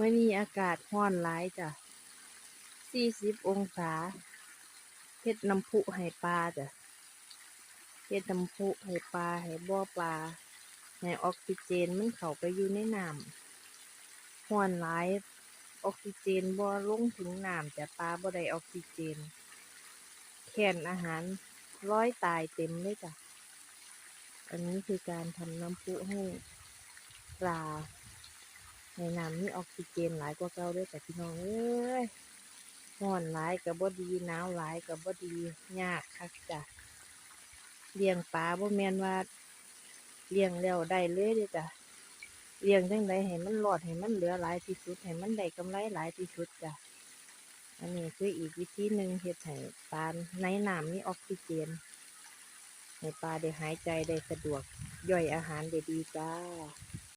มื้อนี้อากาศร้อนหลายจ้ะ40องศาเฮ็ดน้ำพุให้ปลาจ้ะเฮ็ดน้ำพุให้ปลาให้บ่อปลาให้ออกซิเจนมันเข้าไปอยู่ในน้ำร้อนหลายออกซิเจนบ่ลงถึงน้ำจ้ะปลาบ่ได้ออกซิเจน แคลนอาหารลอยตายเต็มเลยจ้ะ อันนี้คือการทำน้ำพุให้ปลา ในน้ำมีออกซิเจนหลายกว่าเก่าด้อจ้ะพี่น้องเอ้ยร้อนหลายก็บ่ดีหนาวหลายก็บ่ดียากคักจ้ะเลี้ยงปลาบ่แมนว่าเลี้ยงแล้วได้เลยเด้จ้ะเลี้ยงจังใดให้มันรอดให้มันเหลือหลายที่สุดให้มันได้กำไรหลายที่สุดจ้ะอันนี้คืออีกวิธีหนึ่งเฮ็ดให้ปลาในน้ำมีออกซิเจนให้ปลาได้หายใจได้สะดวกย่อยอาหารได้ดีจ้า